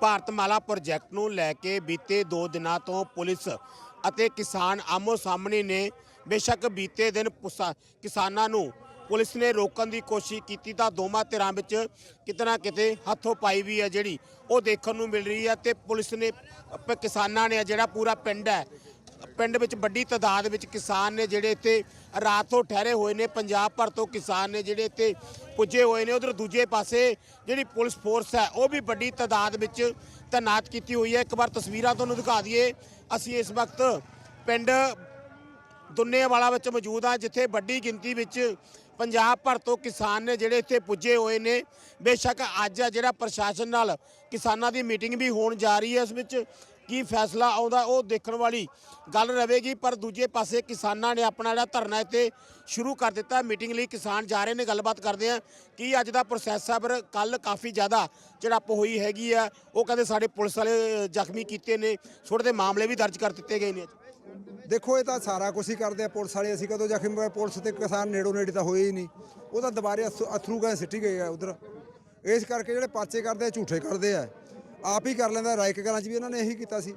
Bharatmala project ਨੂੰ ਲੈ ਕੇ ਬੀਤੇ 2 ਦਿਨਾਂ ਤੋਂ ਪੁਲਿਸ ਅਤੇ ਕਿਸਾਨ ਆਮੋ ਸਾਹਮਣੇ ਨੇ ਬੇਸ਼ੱਕ ਬੀਤੇ ਦਿਨ ਪੁਸਾ- ਕਿਸਾਨਾਂ ਨੂੰ ਪੁਲਿਸ ਨੇ ਰੋਕਣ ਦੀ ਕੋਸ਼ਿਸ਼ ਕੀਤੀ ਤਾਂ ਦੋਵਾਂ ਧਿਰਾਂ ਵਿੱਚ ਕਿਤੇ ਨਾ ਕਿਤੇ ਹੱਥੋਂ ਪਾਈ ਵੀ ਹੈ ਜਿਹੜੀ ਉਹ ਦੇਖਣ ਨੂੰ ਮਿਲ ਰਹੀ ਹੈ ਤੇ ਪੁਲਿਸ ਨੇ ਪ- ਕਿਸਾਨਾਂ ਨੇ ਜਿਹੜਾ ਪੂਰਾ ਪਿੰਡ ਹੈ ਪਿੰਡ ਵਿੱਚ ਵੱਡੀ ਤਾਦਾਦ ਵਿੱਚ ਕਿਸਾਨ ਨੇ ਜਿਹੜੇ ਇੱਥੇ ਰਾਤ ਤੋਂ ਠਹਿਰੇ ਹੋਏ ਨੇ, ਪੰਜਾਬ ਭਰ ਤੋਂ ਕਿਸਾਨ ਨੇ ਜਿਹੜੇ ਇੱਥੇ ਪੁੱਜੇ ਹੋਏ ਨੇ। ਉਧਰ ਦੂਜੇ ਪਾਸੇ ਜਿਹੜੀ ਪੁਲਿਸ ਫੋਰਸ ਹੈ, ਉਹ ਵੀ ਵੱਡੀ ਤਾਦਾਦ ਵਿੱਚ ਤੈਨਾਤ ਕੀਤੀ ਹੋਈ ਹੈ। ਇੱਕ ਵਾਰ ਤਸਵੀਰਾਂ ਤੁਹਾਨੂੰ ਦਿਖਾ ਦਈਏ। ਅਸੀਂ ਇਸ ਵਕਤ ਪਿੰਡ ਦੁੰਨੇਵਾਲਾ ਵਿੱਚ ਮੌਜੂਦ ਆ ਜਿੱਥੇ ਵੱਡੀ ਗਿਣਤੀ ਵਿੱਚ ਪੰਜਾਬ ਭਰ ਤੋਂ ਕਿਸਾਨ ਨੇ ਜਿਹੜੇ ਇੱਥੇ ਪੁੱਜੇ ਹੋਏ ਨੇ। ਬੇਸ਼ੱਕ ਅੱਜ ਆ ਜਿਹੜਾ ਪ੍ਰਸ਼ਾਸਨ ਨਾਲ ਕਿਸਾਨਾਂ ਦੀ ਮੀਟਿੰਗ ਵੀ ਹੋਣ ਜਾ ਰਹੀ ਹੈ, ਇਸ ਵਿੱਚ ਕੀ ਫੈਸਲਾ ਆਉਂਦਾ ਉਹ ਦੇਖਣ ਵਾਲੀ ਗੱਲ ਰਹੇਗੀ, ਪਰ ਦੂਜੇ ਪਾਸੇ ਕਿਸਾਨਾਂ ਨੇ ਆਪਣਾ ਜਿਹੜਾ ਧਰਨਾ ਇੱਥੇ ਸ਼ੁਰੂ ਕਰ ਦਿੱਤਾ। ਮੀਟਿੰਗ ਲਈ ਕਿਸਾਨ ਜਾ ਰਹੇ ਨੇ, ਗੱਲਬਾਤ ਕਰਦੇ ਆ ਕੀ ਅੱਜ ਦਾ ਪ੍ਰੋਸੈਸ ਹੈ ਪਰ ਕੱਲ ਕਾਫੀ ਜ਼ਿਆਦਾ ਝੜਪ ਹੋਈ ਹੈਗੀ ਆ। ਉਹ ਕਹਿੰਦੇ ਸਾਡੇ ਪੁਲਿਸ ਵਾਲੇ ਜ਼ਖਮੀ ਕੀਤੇ ਨੇ ਛੋਟੇ ਦੇ ਮਾਮਲੇ ਵੀ ਦਰਜ ਕਰ ਦਿੱਤੇ ਗਏ ਨੇ। ਦੇਖੋ, ਇਹ ਤਾਂ ਸਾਰਾ ਕੁਝ ਹੀ ਕਰਦੇ ਆ ਪੁਲਿਸ ਵਾਲੇ। ਅਸੀਂ ਕਦੋਂ ਜ਼ਖਮੀ ਹੋਏ? ਪੁਲਿਸ ਤੇ ਕਿਸਾਨ ਨੇੜੋ ਨੇੜੇ ਤਾਂ ਹੋਏ ਹੀ ਨਹੀਂ। ਉਹ ਤਾਂ ਦੁਬਾਰੇ ਅਥ- ਅਥਰੂ ਗਏ, ਸਿੱਟੀ ਗਏ ਆ ਉਧਰ। ਇਸ ਕਰਕੇ ਜਿਹੜੇ ਪਾਚੇ ਕਰਦੇ ਆ, ਝੂਠੇ ਕਰਦੇ ਆ। ਆਪ ਹੀ ਕਰ ਲੈਂਦਾ ਰਾਇਕ ਕਲਾਂ 'ਚ ਵੀ ਇਹਨਾਂ ਨੇ ਇਹੀ ਕੀਤਾ ਸੀ।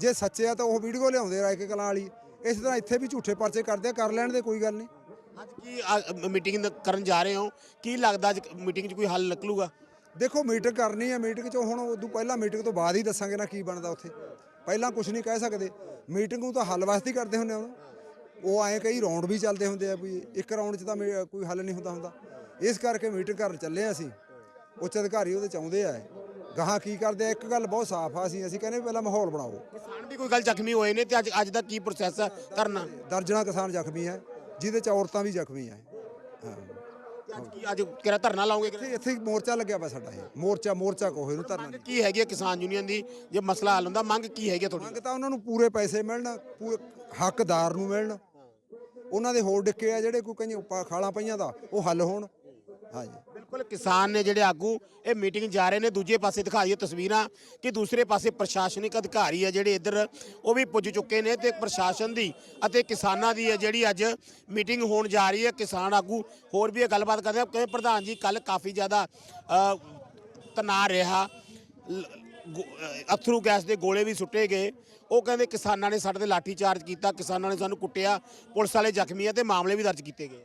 ਜੇ ਸੱਚੇ ਆ ਤਾਂ ਉਹ ਵੀਡੀਓ ਲਿਆਉਂਦੇ ਰਾਇਕ ਕਲਾਂ ਵਾਲੀ। ਇਸ ਤਰ੍ਹਾਂ ਇੱਥੇ ਵੀ ਝੂਠੇ ਪਰਚੇ ਕਰਦੇ ਆ ਕਰ ਲੈਣ ਦੇ ਕੋਈ ਗੱਲ ਨਹੀਂ। ਅੱਜ ਕੀ ਮੀਟਿੰਗ ਕਰਨ ਜਾ ਰਹੇ ਹੋ? ਕੀ ਲੱਗਦਾ ਅੱਜ ਮੀਟਿੰਗ 'ਚ ਕੋਈ ਹੱਲ ਨਿਕਲੂਗਾ? ਦੇਖੋ ਮੀਟਿੰਗ ਕਰਨੀ ਹੈ ਮੀਟਿੰਗ 'ਚ ਹੁਣ ਉਦੋਂ ਪਹਿਲਾਂ ਮੀਟਿੰਗ ਤੋਂ ਬਾਅਦ ਹੀ ਦੱਸਾਂਗੇ ਨਾ ਕੀ ਬਣਦਾ ਉੱਥੇ। ਪਹਿਲਾਂ ਕੁਝ ਨਹੀਂ ਕਹਿ ਸਕਦੇ। ਮੀਟਿੰਗ ਨੂੰ ਤਾਂ ਹੱਲ ਵਾਸਤੇ ਹੀ ਕਰਦੇ ਹੁੰਦੇ ਉਹਨੂੰ। ਉਹ ਐਂ ਕਈ ਰਾਉਂਡ ਵੀ ਚੱਲਦੇ ਹੁੰਦੇ ਆ ਵੀ ਇੱਕ ਰਾਉਂਡ 'ਚ ਤਾਂ ਕੋਈ ਹੱਲ ਨਹੀਂ ਹੁੰਦਾ ਹੁੰਦਾ। ਇਸ ਕਰਕੇ ਮੀਟਿੰਗ ਕਰਨ ਚੱਲੇ ਆ ਅਸੀਂ। ਉੱਚ ਅਧਿਕਾਰੀ ਉਹਦੇ ਚਾਹੁੰਦੇ ਆ ਗਾਹਾਂ ਕੀ ਕਰਦੇ ਆ? ਇੱਕ ਗੱਲ ਬਹੁਤ ਸਾਫ਼ ਆ ਅਸੀਂ ਅਸੀਂ ਕਹਿੰਦੇ ਵੀ ਪਹਿਲਾਂ ਮਾਹੌਲ ਬਣਾਓ। ਕਿਸਾਨ ਵੀ ਕੋਈ ਗੱਲ ਜ਼ਖਮੀ ਹੋਏ ਨੇ ਤੇ ਅੱਜ ਅੱਜ ਦਾ ਕੀ ਪ੍ਰੋਸੈਸ ਹੈ ਧਰਨਾ? ਦਰਜਨਾਂ ਕਿਸਾਨ ਜ਼ਖਮੀ ਹੈ ਜਿਹਦੇ ਚ ਔਰਤਾਂ ਵੀ ਜ਼ਖਮੀ ਹੈ। ਹਾਂ। ਤੇ ਅੱਜ ਕੀ ਅੱਜ ਕਿਹੜਾ ਧਰਨਾ ਲਾਉਂਗੇ ਇੱਥੇ ਇੱਥੇ ਹੀ ਮੋਰਚਾ ਲੱਗਿਆ ਵਾ ਸਾਡਾ ਇਹ। ਮੋਰਚਾ ਮੋਰਚਾ ਕੋਹੇ ਨੂੰ ਧਰਨਾ ਮੰਗ ਕੀ ਹੈਗੀ ਹੈ ਕਿਸਾਨ ਯੂਨੀਅਨ ਦੀ? ਜੇ ਮਸਲਾ ਹੱਲ ਹੁੰਦਾ ਮੰਗ ਕੀ ਹੈਗੀ ਹੈ ਤੁਹਾਡੀ? ਮੰਗ ਤਾਂ ਉਹਨਾਂ ਨੂੰ ਪੂਰੇ ਪੈਸੇ ਮਿਲਣ ਪੂਰੇ ਹੱਕਦਾਰ ਨੂੰ ਮਿਲਣ। ਉਹਨਾਂ ਦੇ ਹੋਰ ਡਿੱਕੇ ਆ ਜਿਹੜੇ ਕੋਈ ਕਈ ਖਾਲਾਂ ਪਈਆਂ ਦਾ ਉਹ ਹੱਲ ਹੋਣ। ਹਾਂਜੀ। ਬਿਲਕੁਲ ਕਿਸਾਨ ਨੇ ਜਿਹੜੇ ਆਗੂ ਇਹ ਮੀਟਿੰਗ ਜਾ ਰਹੇ ਨੇ, ਦੂਜੇ ਪਾਸੇ ਦਿਖਾਈਏ ਤਸਵੀਰਾਂ ਕਿ ਦੂਸਰੇ ਪਾਸੇ ਪ੍ਰਸ਼ਾਸਨਿਕ ਅਧਿਕਾਰੀ ਆ ਜਿਹੜੇ ਇੱਧਰ ਉਹ ਵੀ ਪੁੱਜ ਚੁੱਕੇ ਨੇ ਤੇ ਪ੍ਰਸ਼ਾਸਨ ਦੀ ਅਤੇ ਕਿਸਾਨਾਂ ਦੀ ਹੈ ਜਿਹੜੀ ਅੱਜ ਮੀਟਿੰਗ ਹੋਣ ਜਾ ਰਹੀ ਹੈ, ਕਿਸਾਨ ਆਗੂ ਹੋਰ ਵੀ ਇਹ ਗੱਲਬਾਤ ਕਰਦੇ ਆ। ਕਹਿੰਦੇ ਪ੍ਰਧਾਨ ਜੀ ਕੱਲ ਕਾਫੀ ਜ਼ਿਆਦਾ ਤਣਾਅ ਰਿਹਾ। ਅਥਰੂ ਗੈਸ ਦੇ ਗੋਲੇ ਵੀ ਸੁੱਟੇ ਗਏ। ਉਹ ਕਹਿੰਦੇ ਕਿਸਾਨਾਂ ਨੇ ਸਾਡੇ ਤੇ ਲਾਠੀ ਚਾਰਜ ਕੀਤਾ, ਕਿਸਾਨਾਂ ਨੇ ਸਾਨੂੰ ਕੁੱਟਿਆ, ਪੁਲਿਸ ਵਾਲੇ ਜ਼ਖਮੀ ਆ ਤੇ ਮਾਮਲੇ ਵੀ ਦਰਜ ਕੀਤੇ ਗਏ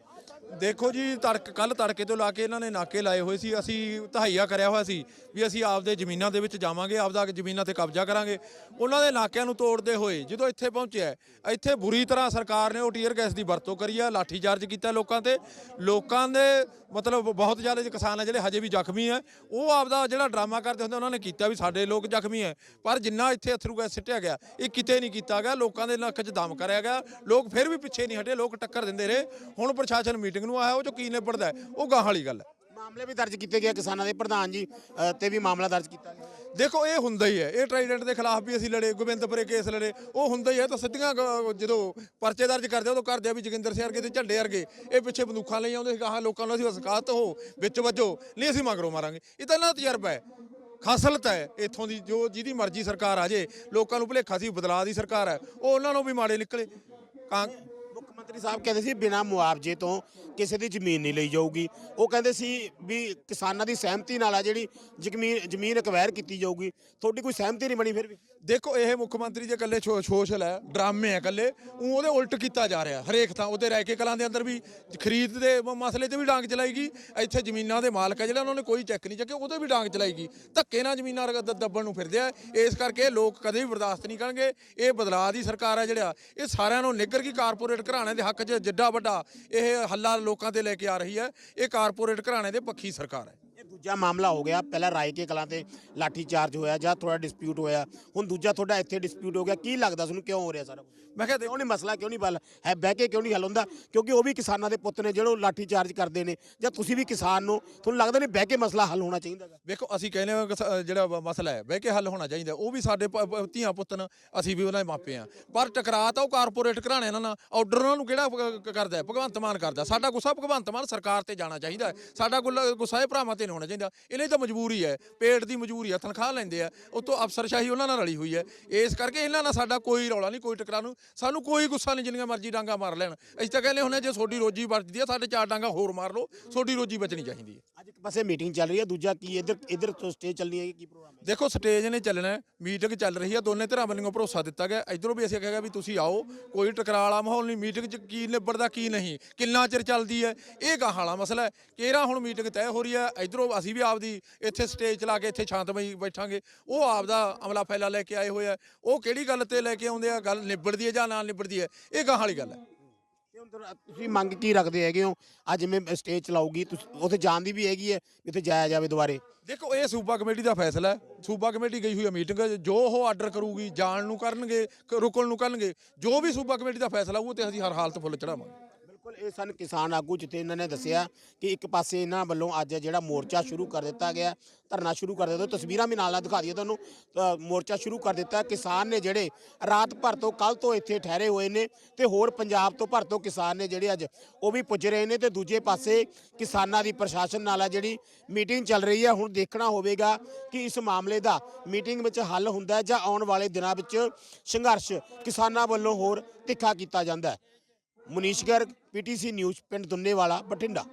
ਦੇਖੋ ਜੀ, ਤੜਕ ਕੱਲ ਤੜਕੇ ਤੋਂ ਲਾ ਕੇ ਇਹਨਾਂ ਨੇ ਨਾਕੇ ਲਾਏ ਹੋਏ ਸੀ। ਅਸੀਂ ਤਹਾਈਆ ਕਰਿਆ ਹੋਇਆ ਸੀ ਵੀ ਅਸੀਂ ਆਪਦੇ ਜ਼ਮੀਨਾਂ ਦੇ ਵਿੱਚ ਜਾਵਾਂਗੇ, ਆਪਦਾ ਜ਼ਮੀਨਾਂ ਤੇ ਕਬਜ਼ਾ ਕਰਾਂਗੇ। ਉਹਨਾਂ ਦੇ ਨਾਕਿਆਂ ਨੂੰ ਤੋੜਦੇ ਹੋਏ ਜਦੋਂ ਇੱਥੇ ਪਹੁੰਚਿਆ, ਇੱਥੇ ਬੁਰੀ ਤਰ੍ਹਾਂ ਸਰਕਾਰ ਨੇ ਉਹ ਟੀਅਰ ਗੈਸ ਦੀ ਵਰਤੋਂ ਕਰੀ ਆ, ਲਾਠੀ ਚਾਰਜ ਕੀਤਾ ਲੋਕਾਂ ਤੇ। ਲੋਕਾਂ ਦੇ ਮਤਲਬ ਬਹੁਤ ਜ਼ਿਆਦਾ ਕਿਸਾਨ ਆ ਜਿਹੜੇ ਹਜੇ ਵੀ ਜ਼ਖਮੀ ਆ, ਉਹ ਆਪਦਾ ਜਿਹੜਾ ਡਰਾਮਾ ਕਰਦੇ ਹੁੰਦੇ ਉਹਨਾਂ ਨੇ ਕੀਤਾ ਵੀ ਸਾਡੇ ਲੋਕ ਜ਼ਖਮੀ ਆ। ਪਰ ਜਿੰਨਾ ਇੱਥੇ ਅਥਰੂ ਗੈਸ ਸਿੱਟਿਆ ਗਿਆ, ਇਹ ਕਿਤੇ ਨਹੀਂ ਕੀਤਾ ਗਿਆ। ਲੋਕਾਂ ਦੇ ਨੱਕ 'ਚ ਦਮ ਕਰਿਆ ਗਿਆ। ਲੋਕ ਫਿਰ ਵੀ ਪਿੱਛੇ ਨਹੀਂ ਹਟੇ, ਲੋਕ ਟੱਕਰ ਦਿੰਦੇ ਰਹੇ। ਹੁਣ ਪ੍ਰਸ਼ਾਸਨ ਮੀਟਿੰਗ ਨੂੰ ਆਇਆ ਉਹ ਚੋਂ ਕੀ ਨਿਬੜਦਾ ਉਹ ਗਾਹਾਂ ਵਾਲੀ ਗੱਲ ਹੈ। ਮਾਮਲੇ ਵੀ ਦਰਜ ਕੀਤੇ ਗਏ ਕਿਸਾਨਾਂ ਦੇ ਪ੍ਰਧਾਨ ਜੀ ਅ, ਤੇ ਵੀ ਮਾਮਲਾ ਦਰਜ ਕੀਤਾ ਗਿਆ। ਦੇਖੋ ਇਹ ਹੁੰਦਾ ਹੀ ਹੈ। ਇਹ ਟ੍ਰਾਈਡੈਂਟ ਦੇ ਖਿਲਾਫ ਵੀ ਅਸੀਂ ਲੜੇ ਗੋਬਿੰਦਪੁਰੇ ਕੇਸ ਲੜੇ ਉਹ ਹੁੰਦਾ ਹੀ ਹੈ। ਤਾਂ ਸਿੱਧੀਆਂ ਗ- ਜਦੋਂ ਪਰਚੇ ਦਰਜ ਕਰਦੇ ਉਦੋਂ ਕਰਦੇ ਆ ਵੀ ਜੋਗਿੰਦਰ ਸਿੰਘ ਵਰਗੇ ਤੇ ਝੰਡੇ ਵਰਗੇ ਇਹ ਪਿੱਛੇ ਬੰਦੂਕਾਂ ਲਈ ਆਉਂਦੇ ਸੀ ਕਹਾ ਲੋਕਾਂ ਨੂੰ ਅਸੀਂ ਸਕਾਤ ਹੋ ਵਿੱਚ ਵੱਜੋ ਨਹੀਂ ਅਸੀਂ ਮਗਰੋਂ ਮਾਰਾਂਗੇ। ਇਹ ਤਾਂ ਇਹਨਾਂ ਦਾ ਤਜਰਬਾ ਹੈ। ਖਾਸਲਤ ਹੈ। ਇੱਥੋਂ ਦੀ ਜੋ ਜਿਹਦੀ ਮਰਜ਼ੀ ਸਰਕਾਰ ਆ ਜੇ ਲੋਕਾਂ ਨੂੰ ਭੁਲੇਖਾ ਸੀ ਬਦਲਾਅ ਦੀ ਸਰਕਾਰ ਹੈ। ਉਹ ਉਹਨਾਂ ਨੂੰ ਵੀ ਮਾੜੇ ਨਿਕਲੇ। ਕਾਂ ਮੁੱਖ ਮੰਤਰੀ ਸਾਹਿਬ ਕਹਿੰਦੇ ਸੀ ਬਿਨਾਂ ਮੁਆਵਜ਼ੇ ਤੋਂ ਕਿਸੇ ਦੀ ਜ਼ਮੀਨ ਨਹੀਂ ਲਈ ਜਾਊਗੀ। ਉਹ ਕਹਿੰਦੇ ਸੀ ਵੀ ਕਿਸਾਨਾਂ ਦੀ ਸਹਿਮਤੀ ਨਾਲ ਆ ਜਿਹੜੀ ਜ਼ਮੀਨ ਜ਼ਮੀਨ ਅਕਵਾਇਰ ਕੀਤੀ ਜਾਊਗੀ। ਤੁਹਾਡੀ ਕੋਈ ਸਹਿਮਤੀ ਨਹੀਂ ਬਣੀ ਫਿਰ ਵੀ? ਦੇਖੋ, ਇਹ ਮੁੱਖ ਮੰਤਰੀ ਜੇ ਇਕੱਲੇ ਛੋ- ਸੋਸ਼ਲ ਹੈ, ਡਰਾਮੇ ਹੈ ਇਕੱਲੇ ਉਹ ਉਹਦੇ ਉਲਟ ਕੀਤਾ ਜਾ ਰਿਹਾ, ਹਰੇਕ ਥਾਂ। ਉਹਦੇ ਰਹਿ ਕੇ ਕਲਾਂ ਦੇ ਅੰਦਰ ਵੀ ਖਰੀਦ ਦੇ ਮਸਲੇ ਤੇ ਵੀ ਡਾਂਗ ਚਲਾਈਗੀ। ਇੱਥੇ ਜ਼ਮੀਨਾਂ ਦੇ ਮਾਲਕ ਹੈ ਜਿਹੜਾ, ਉਹਨਾਂ ਨੇ ਕੋਈ ਚੈੱਕ ਨਹੀਂ ਚੱਕਿਆ, ਉਹਦੇ ਵੀ ਡਾਂਗ ਚਲਾਈਗੀ। ਧੱਕੇ ਨਾਲ ਜ਼ਮੀਨਾਂ ਰ- ਦੱਬਣ ਨੂੰ ਫਿਰਦੇ ਆ। ਇਸ ਕਰਕੇ ਲੋਕ ਕਦੇ ਵੀ ਬਰਦਾਸ਼ਤ ਨਹੀਂ ਕਰਨਗੇ। ਇਹ ਬਦਲਾਅ ਦੀ ਸਰਕਾਰ ਹੈ ਜਿਹੜਾ, ਇਹ ਸਾਰਿਆਂ ਨੂੰ ਨਿੱਗਰ ਕੀ ਕਾਰਪੋਰੇਟ ਘਰਾਣੇ ਦੇ ਹੱਕ 'ਚ ਜਿੱਡਾ ਵੱਡਾ, ਇਹ ਹੱਲਾ ਲੋਕਾਂ ਤੇ ਲੈ ਕੇ ਆ ਰਹੀ ਹੈ। ਇਹ ਕਾਰਪੋਰੇਟ ਘਰਾਣੇ ਦੇ ਪੱਖੀ ਸਰਕਾਰ ਹੈ। ਦੂਜਾ ਮਾਮਲਾ ਹੋ ਗਿਆ, ਪਹਿਲਾਂ ਰਾਏ ਕੇ ਕਲਾਂ ਤੇ ਲਾਠੀ ਚਾਰਜ ਹੋਇਆ ਜਾਂ ਥੋੜਾ ਡਿਸਪਿਊਟ ਹੋਇਆ, ਹੁਣ ਦੂਜਾ ਤੁਹਾਡਾ ਇੱਥੇ ਡਿਸਪਿਊਟ ਹੋ ਗਿਆ, ਕੀ ਲੱਗਦਾ ਤੁਹਾਨੂੰ ਕਿਉਂ ਹੋ ਰਿਹਾ ਸਾਰਾ ਮੈਂ ਕਿਹਾ ਕਿਉਂ ਨਹੀਂ ਮਸਲਾ ਕਿਉਂ ਨਹੀਂ ਬਲ ਹੈ ਬਹਿ ਕੇ ਕਿਉਂ ਨਹੀਂ ਹੱਲ ਹੁੰਦਾ, ਕਿਉਂਕਿ ਉਹ ਵੀ ਕਿਸਾਨਾਂ ਦੇ ਪੁੱਤ ਨੇ, ਜਿਹੜੇ ਉਹ ਲਾਠੀ ਚਾਰਜ ਕਰਦੇ ਨੇ, ਜਾਂ ਤੁਸੀਂ ਵੀ ਕਿਸਾਨ ਨੂੰ ਤੁਹਾਨੂੰ ਲੱਗਦਾ ਨਹੀਂ ਬਹਿ ਕੇ ਮਸਲਾ ਹੱਲ ਹੋਣਾ ਚਾਹੀਦਾ ਵੇਖੋ, ਅਸੀਂ ਕਹਿੰਦੇ ਹਾਂ ਜਿਹੜਾ ਮਸਲਾ ਹੈ, ਬਹਿ ਕੇ ਹੱਲ ਹੋਣਾ ਚਾਹੀਦਾ, ਉਹ ਵੀ ਸਾਡੇ ਪ- ਧੀਆਂ ਪੁੱਤ ਨੇ, ਅਸੀਂ ਵੀ ਉਹਨਾਂ ਦੇ ਮਾਪੇ ਆ ਪਰ ਟਕਰਾਅ ਤਾਂ ਉਹ ਕਾਰਪੋਰੇਟ ਘਰਾਣੇ ਇਹਨਾਂ ਨਾਲ ਆਰਡਰ ਉਹਨਾਂ ਨੂੰ ਕਿਹੜਾ ਕਰਦਾ ਭਗਵੰਤ ਮਾਨ ਕਰਦਾ, ਸਾਡਾ ਗੁੱਸਾ ਭਗਵੰਤ ਮਾਨ ਸਰਕਾਰ ਤੇ ਜਾਣਾ ਚਾਹੀਦਾ ਸਾਡਾ ਗੁੱਲਾ- ਗੁੱਸਾ ਇਹ ਭਰਾਵਾਂ ਤੇ ਨਹੀਂ ਹੋਣਾ ਚਾਹੀਦਾ। ਇਹਨਾਂ ਦੀ ਤਾਂ ਮਜਬੂਰੀ ਹੈ। ਪੇਟ ਦੀ ਮਜਬੂਰੀ ਹੈ ਤਨਖਾਹ ਲੈਂਦੇ ਆ। ਉਤੋਂ ਅਫਸਰਸ਼ਾਹੀ ਉਹਨਾਂ ਨਾਲ ਰਲੀ ਹੋਈ ਹੈ। ਇਸ ਕਰਕੇ ਇਹਨਾਂ ਨਾਲ ਸਾਡਾ ਕੋਈ ਰੌਲਾ ਨਹੀਂ ਕੋਈ ਟਕਰਾ ਨੂੰ ਸਾਨੂੰ ਕੋਈ ਗੁੱਸਾ ਨਹੀਂ ਜਿੰਨੀਆਂ ਮਰਜ਼ੀ ਡਾਂਗਾ ਮਾਰ ਲੈਣ। ਅਸੀਂ ਤਾਂ ਕਹਿੰਦੇ ਹੁੰਦੇ ਜੇ ਤੁਹਾਡੀ ਰੋਜੀ ਬਚਦੀ ਹੈ ਸਾਡੇ ਚਾਰ ਡਾਂਗਾ ਹੋਰ ਮਾਰ ਲਓ। ਤੁਹਾਡੀ ਰੋਜੀ ਬਚਣੀ ਚਾਹੀਦੀ ਹੈ। ਅੱਜ ਇੱਕ ਪਾਸੇ ਮੀਟਿੰਗ ਚੱਲ ਰਹੀ ਹੈ ਦੂਜਾ ਕੀ ਇੱਧਰ ਇੱਧਰ ਤੋਂ ਸਟੇਜ ਚੱਲਣੀ ਹੈ ਕੀ ਪ੍ਰੋਗਰਾਮ ਹੈ? ਦੇਖੋ ਸਟੇਜ ਨੇ ਚੱਲਣਾ ਹੈ ਮੀਟਿੰਗ ਚੱਲ ਰਹੀ ਹੈ। ਦੋਨੇ ਧਿਰਾਂ ਵੱਲੋਂ ਭਰੋਸਾ ਦਿੱਤਾ ਗਿਆ। ਇਧਰੋਂ ਵੀ ਅਸੀਂ ਕਹਾਂਗਾ ਵੀ ਤੁਸੀਂ ਆਓ ਕੋਈ ਟਕਰਾਅ ਵਾਲਾ ਮਾਹੌਲ ਨਹੀਂ। ਮੀਟਿੰਗ 'ਚ ਕੀ ਨਿਬੜਦਾ ਕੀ ਨਹੀਂ? ਕਿੰਨਾ ਚਿਰ ਚੱਲਦੀ ਹੈ? ਇਹ ਗਾਹਾਂ ਵਾਲਾ ਮਸਲਾ ਹੈ। ਕਿਹੜਾ ਹੁਣ ਮੀਟਿੰਗ ਤੈਅ ਹੋ ਰਹੀ ਹੈ? ਇਧਰੋਂ ਅਸੀਂ ਵੀ ਆਪਦੀ ਇੱਥੇ ਸਟੇਜ ਚਲਾ ਕੇ ਇੱਥੇ ਸ਼ਾਂਤਮਈ ਬੈਠਾਂਗੇ। ਉਹ ਆਪਦਾ ਅਮਲਾ ਫੈਲਾ ਲੈ ਕੇ ਆਏ ਹੋਏ ਆ। ਉਹ ਕਿਹੜੀ ਗੱਲ ਤੇ ਲੈ ਕੇ ਆਉਂਦੇ ਆ? ਗੱਲ ਨਿਬੜਦੀ ਹੈ ਜਾਂ ਨਾ ਨਿਬੜਦੀ ਹੈ? ਇਹ ਗਾਹਾਂ ਵਾਲੀ ਗੱਲ ਹੈ। ਤੁਸੀਂ ਮੰਗ ਕੀ ਰੱਖਦੇ ਹੈਗੇ ਹੋ? ਅੱਜ ਜਿਵੇਂ ਸਟੇਜ ਚਲਾਉਗੀ ਤੁਸੀਂ ਉੱਥੇ ਜਾਣ ਦੀ ਵੀ ਹੈਗੀ ਹੈ ਉੱਥੇ ਜਾਇਆ ਜਾਵੇ ਦੁਬਾਰੇ। ਦੇਖੋ ਇਹ ਸੂਬਾ ਕਮੇਟੀ ਦਾ ਫੈਸਲਾ ਹੈ। ਸੂਬਾ ਕਮੇਟੀ ਗਈ ਹੋਈ ਹੈ ਮੀਟਿੰਗ ਜੋ ਉਹ ਆਰਡਰ ਕਰੂਗੀ ਜਾਣ ਨੂੰ ਕਰਨਗੇ ਰੁਕਣ ਨੂੰ ਕਰਨਗੇ ਜੋ ਵੀ ਸੂਬਾ ਕਮੇਟੀ ਦਾ ਫੈਸਲਾ ਉਹ ਤੇ ਅਸੀਂ ਹਰ ਹਾਲਤ ਫੁੱਲ ਚੜਾਵਾਂਗੇ ਬਿਲਕੁਲ, ਇਹ ਸਨ ਕਿਸਾਨ ਆਗੂ ਜਿੱਥੇ ਇਹਨਾਂ ਨੇ ਦੱਸਿਆ ਕਿ ਇੱਕ ਪਾਸੇ ਇਹਨਾਂ ਵੱਲੋਂ ਅੱਜ ਜਿਹੜਾ ਮੋਰਚਾ ਸ਼ੁਰੂ ਕਰ ਦਿੱਤਾ ਗਿਆ, ਧਰਨਾ ਸ਼ੁਰੂ ਕਰ ਦਿੱਤਾ। ਤਸਵੀਰਾਂ ਵੀ ਨਾਲ ਨਾਲ ਦਿਖਾ ਦਈਏ ਤੁਹਾਨੂੰ ਮੋਰਚਾ ਸ਼ੁਰੂ ਕਰ ਦਿੱਤਾ। ਕਿਸਾਨ ਨੇ ਜਿਹੜੇ ਰਾਤ ਭਰ ਤੋਂ ਕੱਲ ਤੋਂ ਇੱਥੇ ਠਹਿਰੇ ਹੋਏ ਨੇ ਤੇ ਹੋਰ ਪੰਜਾਬ ਤੋਂ ਭਰ ਤੋਂ ਕਿਸਾਨ ਨੇ ਜਿਹੜੇ ਅੱਜ ਉਹ ਵੀ ਪੁੱਜ ਰਹੇ ਨੇ ਤੇ ਦੂਜੇ ਪਾਸੇ ਕਿਸਾਨਾਂ ਦੀ ਪ੍ਰਸ਼ਾਸਨ ਨਾਲ ਆ ਜਿਹੜੀ ਮੀਟਿੰਗ ਚੱਲ ਰਹੀ ਹੈ ਹੁਣ ਦੇਖਣਾ ਹੋਵੇਗਾ ਕਿ ਇਸ ਮਾਮਲੇ ਦਾ ਮੀਟਿੰਗ ਵਿੱਚ ਹੱਲ ਹੁੰਦਾ ਜਾਂ ਆਉਣ ਵਾਲੇ ਦਿਨਾਂ ਵਿੱਚ ਸੰਘਰਸ਼ ਕਿਸਾਨਾਂ ਵੱਲੋਂ ਹੋਰ ਤਿੱਖਾ ਕੀਤਾ ਜਾਂਦਾ ਹੈ। ਮੁਨੀਸ਼ ਗਰਗ ਪੀਟੀਸੀ ਨਿਊਜ਼ ਪਿੰਡ ਦੁੰਨੇਵਾਲਾ ਬਠਿੰਡਾ।